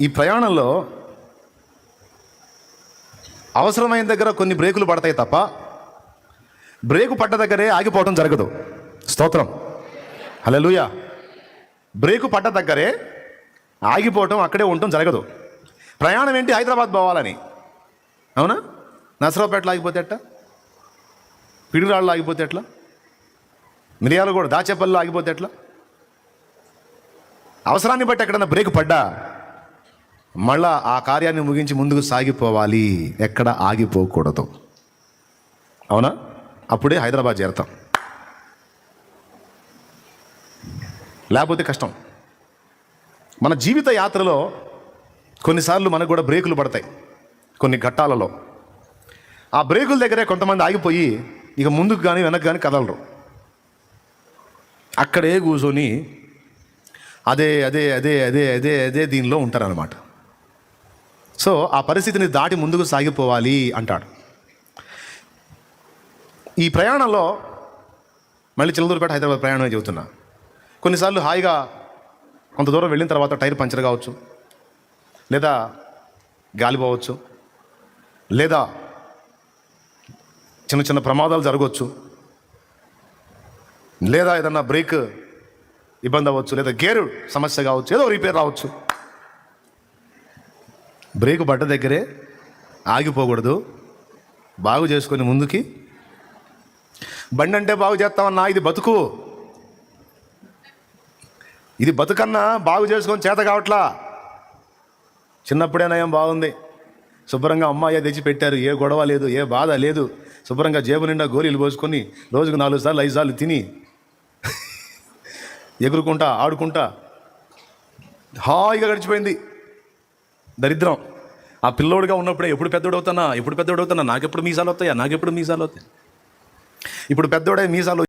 ఈ ప్రయాణంలో అవసరమైన దగ్గర కొన్ని బ్రేకులు పడతాయి తప్ప బ్రేకు పడ్డ దగ్గరే ఆగిపోవడం జరగదు. స్తోత్రం. లూయ బ్రేకు పడ్డ దగ్గరే ఆగిపోవటం అక్కడే ఉండటం జరగదు. ప్రయాణం ఏంటి? హైదరాబాద్ పోవాలని. అవునా? నసరావుపేటలో ఆగిపోతే ఎట్లా? పిడిరాళ్ళు ఆగిపోతే ఎట్లా? మిరియాలు కూడా దాచేపల్లిలో ఆగిపోతే ఎట్లా? అవసరాన్ని బట్టి ఎక్కడన్నా బ్రేక్ పడ్డా? మళ్ళా ఆ కార్యాన్ని ముగించి ముందుకు సాగిపోవాలి. ఎక్కడ ఆగిపోకూడదు. అవునా? అప్పుడే హైదరాబాద్ చేరతాం. లేకపోతే కష్టం. మన జీవిత యాత్రలో కొన్నిసార్లు మనకు కూడా బ్రేకులు పడతాయి. కొన్ని ఘట్టాలలో. ఆ బ్రేకుల దగ్గరే కొంతమంది ఆగిపోయి ఇక ముందుకు కానీ వెనక్కి కానీ కదలరు. అక్కడే కూర్చొని అదే అదే అదే అదే అదే అదే దీనిలో ఉంటారనమాట సో ఆ పరిస్థితిని దాటి ముందుకు సాగిపోవాలి అంటాడు. ఈ ప్రయాణంలో మళ్ళీ చిల్లదూరుపేట హైదరాబాద్ ప్రయాణమే చెబుతున్నా. కొన్నిసార్లు హాయిగా కొంత దూరం వెళ్ళిన తర్వాత టైర్ పంచర్ కావచ్చు లేదా గాలిపోవచ్చు లేదా చిన్న చిన్న ప్రమాదాలు జరగవచ్చు లేదా ఏదన్నా బ్రేక్ ఇబ్బంది అవ్వచ్చు లేదా గేరు సమస్య కావచ్చు ఏదో రిపేర్ రావచ్చు. బ్రేక్ పడ్డ దగ్గరే ఆగిపోకూడదు. బాగు చేసుకొని ముందుకి. బండి అంటే బాగు చేస్తామన్నా ఇది బతుకు. ఇది బతుకన్నా బాగు చేసుకొని చేత కావట్లా. చిన్నప్పుడే నయం బాగుంది. శుభ్రంగా అమ్మాయి తెచ్చి పెట్టారు. ఏ గొడవ లేదు ఏ బాధ లేదు. శుభ్రంగా జేబు నిండా గోలీలు పోసుకొని రోజుకు నాలుగు సార్లు ఐదు సార్లు తిని ఎగురుకుంటా ఆడుకుంటా. హాయిగా గడిచిపోయింది. దరిద్రం. ఆ పిల్లోడుగా ఉన్నప్పుడే ఎప్పుడు పెద్దోడు అవుతానా ఎప్పుడు పెద్దోడు అవుతానా నాకెప్పుడు మీసాలు వస్తాయా నాకెప్పుడు మీసాలు వస్తాయి ఇప్పుడు పెద్దోడే మీసాలు